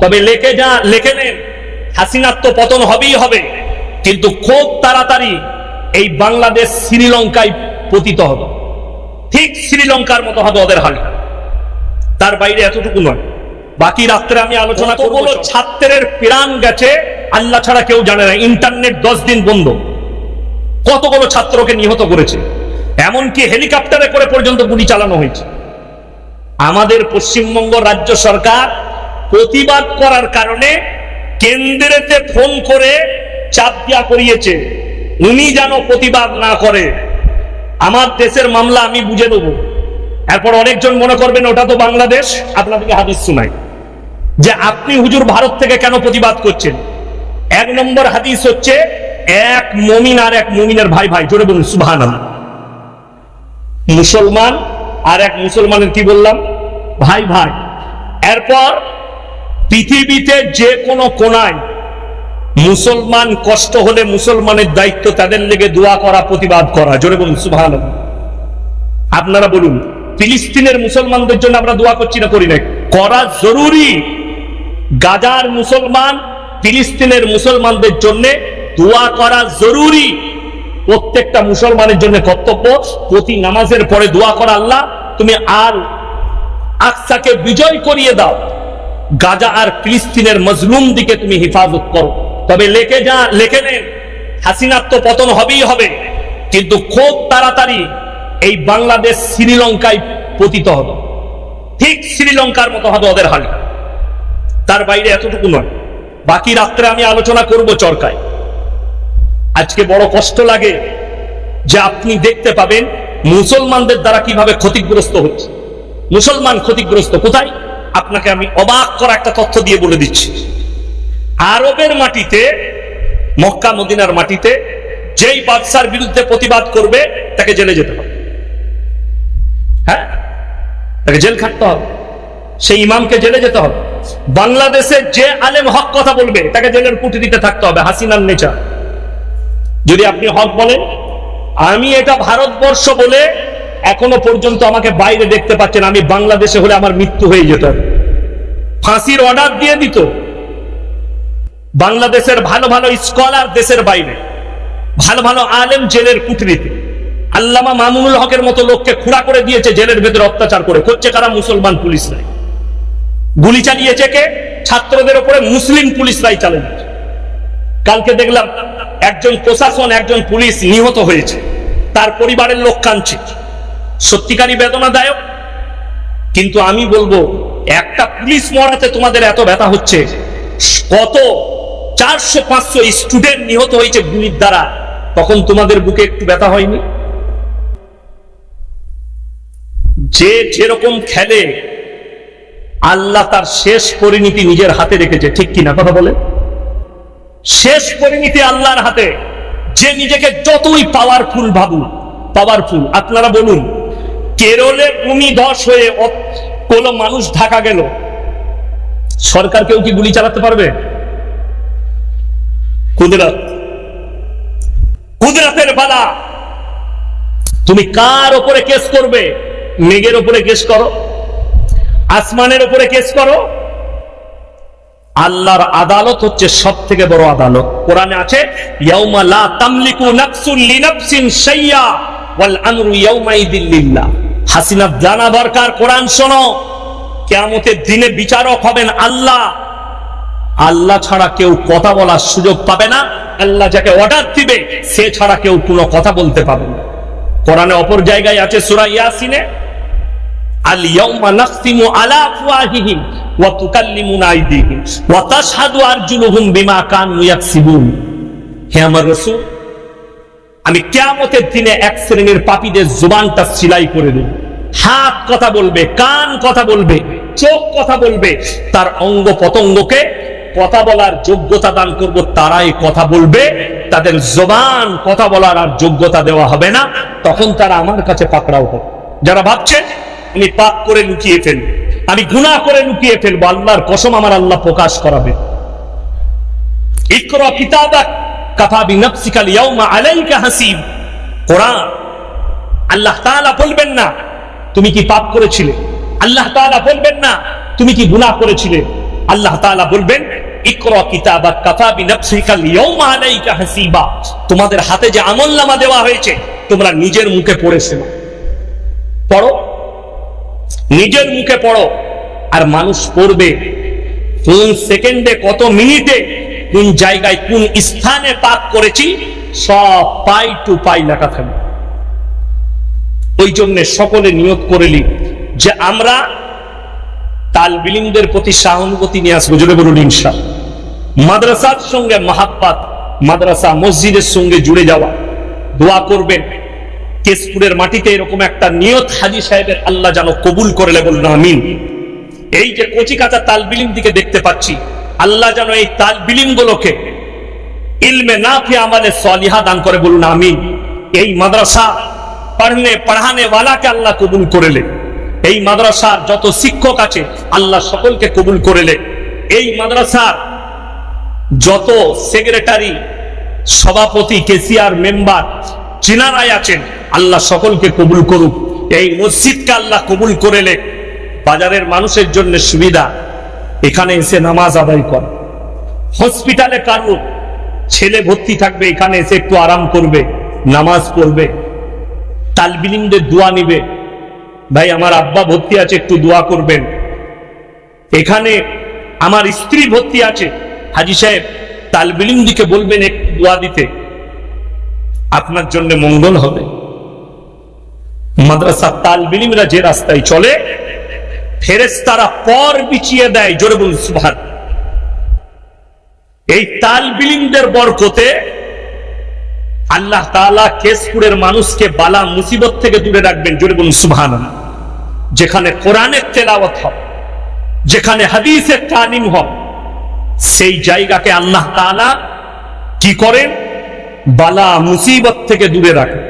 তবে লেখে যা লেখে নেন। হাসিনার তো পতন হবেই হবে। কিন্তু খুব তাড়াতাড়ি এই বাংলাদেশ শ্রীলঙ্কায় পতিত হবে। ঠিক শ্রীলঙ্কার মতো হবে ওদের হাল। তার বাইরে এতটুকু নয়। বাকি রাত্রে আমি আলোচনা করব ছাত্রের প্রাণ গেছে। আল্লাহ ছাড়া কেউ জানে না। ইন্টারনেট দশ দিন বন্ধ। কতগুলো ছাত্রকে নিহত করেছে। এমনকি হেলিকপ্টারে করে পর্যন্ত গুলি চালানো হয়েছে। আমাদের পশ্চিমবঙ্গ রাজ্য সরকার প্রতিবাদ করার কারণে কেন্দ্রেতে ফোন করে চাপ দিয়া করিয়েছে। উনি যেন প্রতিবাদ না করে। আমার দেশের মামলা আমি বুঝে নেব। এরপর অনেকজন মনে করবেন ওটা তো বাংলাদেশ, আপনাদেরকে হাদিস শোনাই। যে আপনি হুজুর ভারত থেকে কেন প্রতিবাদ করছেন? এক নম্বর হাদিস হচ্ছে, এক মমিন আর এক মমিনের ভাই ভাই, জোরে বলুন সুবহান মুসলমান আর এক মুসলমানের কি বললাম? ভাই ভাই। এরপর পৃথিবীতে যে কোনো কোনায় মুসলমান কষ্ট হলে মুসলমানের দায়িত্ব তাদের লেগে দোয়া করা, প্রতিবাদ করা। জোরে বলুন সুবহান আপনারা বলুন, ফিলিস্তিনের মুসলমানদের জন্য আমরা দোয়া করছি না করি না করা জরুরি। গাজার মুসলমান, ফিলিস্তিনের মুসলমানদের জন্য দোয়া করা জরুরি। প্রত্যেকটা মুসলমানের জন্য কর্তব্য, প্রতি নামাজের পরে দোয়া করা আল্লাহ। তুমি আর আকসাকে বিজয় করিয়ে দাও। গাজা আর ফিলিস্তিনের মজলুম দিকে তুমি হেফাজত করো। তবে লেখে যা, লেখে নেন, হাসিনার তো পতন হবেই হবে। কিন্তু খুব তাড়াতাড়ি এই বাংলাদেশ শ্রীলঙ্কায় পতিত হবে। ঠিক শ্রীলঙ্কার মতো হবে ওদের হাল। তার বাইরে এতটুকু নয়। বাকি রাত্রে আমি আলোচনা করব চরকায়। আজকে বড় কষ্ট লাগে যে আপনি দেখতে পাবেন মুসলমানদের দ্বারা কীভাবে ক্ষতিগ্রস্ত হচ্ছে। মুসলমান ক্ষতিগ্রস্ত কোথায়? আপনাকে আমি অবাক করা একটা তথ্য দিয়ে বলে দিচ্ছি। আরবের মাটিতে, মক্কা, মদিনার মাটিতে যেই বাদশার বিরুদ্ধে প্রতিবাদ করবে, তাকে জেলে যেতে হবে। হ্যাঁ? তাকে জেল খাটতে হবে। সেই ইমামকে জেলে যেতে হবে। বাংলাদেশে যে আলেম হক কথা বলবে, তাকে জেলের কুটিতে থাকতে হবে, হাসিনার নেচা। যদি আপনি হক বলেন, আমি এটা ভারতবর্ষ বলে এখনও পর্যন্ত আমাকে বাইরে দেখতে পাচ্ছেন, আমি বাংলাদেশে হলে আমার মৃত্যু হয়ে যেত। ফাঁসির অর্ডার দিয়ে দিত। বাংলাদেশের ভালো ভালো স্কলার দেশের বাইরে, ভালো ভালো আলেম জেলের কুটরিতে আল্লামা মামুনুল হকের মতো লোককে খুঁড়া করে দিয়েছে, জেলের ভেতরে অত্যাচার করে। করছে কারা? মুসলমান পুলিশ পুলিশরাই গুলি চালিয়েছে কে? ছাত্রদের উপরে মুসলিম পুলিশরাই চালিয়েছে কালকে দেখলাম একজন প্রশাসন, একজন পুলিশ নিহত হয়েছে। তার পরিবারের লোক কাঁদছে। সত্যিকারই বেদনাদায়ক। কিন্তু আমি বলব, একটা পুলিশ মরাতে তোমাদের এত ব্যথা হচ্ছে। কত? চারশো, পাঁচশো স্টুডেন্ট নিহত হয়েছে গুলির দ্বারা। তখন তোমাদের বুকে একটু ব্যথা হয়নি? যে যেরকম খেলে, আল্লাহ তার শেষ পরিণতি নিজের হাতে রেখেছে। ঠিক কিনা কথা বলে? শেষ পরিণতি আল্লাহর হাতে। যে নিজেকে যতই পাওয়ারফুল ভাবুন পাওয়ারফুল আপনারা বলুন কেরলে ভূমি ধস হয়ে কোনো মানুষ ঢাকা গেল। সরকার কেউ কি গুলি চালাতে পারবে? কুদরত। কুদরতের বালা তুমি কার ওপরে কেস করবে? মেঘের ওপরে কেস করো। আসমানের ওপরে কেস করো। আল্লাহর আদালত হচ্ছে সব থেকে বড় আদালত। কোরআনে আছে, ইয়াউমা লা তামলিকু নাফসুন লিনাফসিন শাইয়া ওয়াল আমরু ইয়াউমাইদিন লিল্লাহ। হাসিনা জানা দরকার, কোরআন শোনো। কিয়ামতের দিনে বিচারক হবেন আল্লাহ। আল্লাহ ছাড়া কেউ কথা বলার সুযোগ পাবে না। আল্লাহ যাকে অর্ডার দিবে, সে ছাড়া কেউ কোনো কথা বলতে পাবে না। কোরআনে অপর জায়গায় আছে সুরা ইয়াসিনে, আল ওয়া বিমা হে আমার রাসূল আমি কিয়ামতের দিনে এক শ্রেণির পাপীদের জুবানটা সিলাই করে দেব। হাত কথা বলবে, কান কথা বলবে, চোখ কথা বলবে, তার অঙ্গ পতঙ্গকে কথা বলার যোগ্যতা দান করব, তারাই কথা বলবে, তাদের জবান কথা বলার আর যোগ্যতা দেওয়া হবে না, তখন তারা আমার কাছে পাকড়াও হবে। যারা ভাবছে, আমি পাপ করে লুকিয়ে ফেলব, আমি গুনাহ করে লুকিয়ে ফেলব, আল্লাহর কসম আমার আল্লাহ প্রকাশ করাবে। ইকরা কিতাবাক ইয়াউমা আলাইকা হাসিব। কোরআন, আল্লাহ তাআলা বলবেন না, তুমি কি পাপ করেছিলে? আল্লাহ তাআলা বলবেন না, তুমি কি গুনাহ করেছিলে? আল্লাহ তাআলা বলবেন, ইকরা কিতাবাক ইয়াউমা আলাইকা হাসিবা। তোমাদের হাতে যে আমলনামা দেওয়া হয়েছে, তোমরা নিজের মুখে পড়ে শোনো পড়ো। নিজের মুখে পড়ো। আর মানুষ পড়বে কোন সেকেন্ডে কত মিনিটে কোন জায়গায় কোন স্থানে পাপ করেছি, সব পাই টু পাই লেখা থাকবে। ওই জন্য সকলে নিয়োগ করেলি যে আমরা তালবিলিমদের প্রতি সহানুভূতি নিয়ে আসব, জোরে বলুন ইনশা। মাদ্রাসার সঙ্গে মাহাব্বাত, মাদ্রাসা মসজিদের সঙ্গে জুড়ে যাওয়া, দোয়া করবেন। কেশপুরের মাটিতে এরকম একটা নিয়ত হাজি সাহেবের আল্লাহ যেন কবুল করলে বলুন আমিন। এই যে কচি কাঁচা তালবিলিম দিকে দেখতে পাচ্ছি আল্লাহ যেন এই তালবিলিম গুলোকে ইলমে না ফি আমাদের সলিহা দান করে বলুন আমি এই মাদ্রাসা পড়নে, পড়ানে ওয়ালাকে আল্লাহ কবুল করেলে এই মাদ্রাসার যত শিক্ষক আছে, আল্লাহ সকলকে কবুল করেলে এই মাদ্রাসার যত সেক্রেটারি, সভাপতি, কেসিআর মেম্বার, চিনারাই আছেন, আল্লাহ সকলকে কবুল করুক। এই মসজিদকে আল্লাহ কবুল করেলে বাজারের মানুষের জন্য সুবিধা। এখানে এসে নামাজ আদায় কর। হসপিটালে কারও ছেলে ভর্তি থাকবে, এখানে এসে একটু আরাম করবে, নামাজ পড়বে, তালবিলিমদের দোয়া নিবে। ভাই, আমার আব্বা ভর্তি আছে, একটু দোয়া করবেন। এখানে আমার স্ত্রী ভর্তি আছে। হাজি সাহেব, তালবিলিম দিকে বলবেন একটু দোয়া দিতে। আপনার জন্য মঙ্গল হবে। মাদ্রাসা তালবিলিমরা যে রাস্তায় চলে ফেরেস্তারা পর বিছিয়ে দেয়, জোরে বলুন সুভান এই তালবিলিমদের বরকতে আল্লাহ তাআলা কেশপুরের মানুষকে বালা মুসিবত থেকে দূরে রাখবেন, জোরে বলুন সুবহান যেখানে কোরআনের তেলাওয়াত হবে যেখানে হাদিসের তালিম হয়, সেই জায়গাকে আল্লাহ তাআলা কি করেন? বালা মুসিবত থেকে দূরে রাখেন।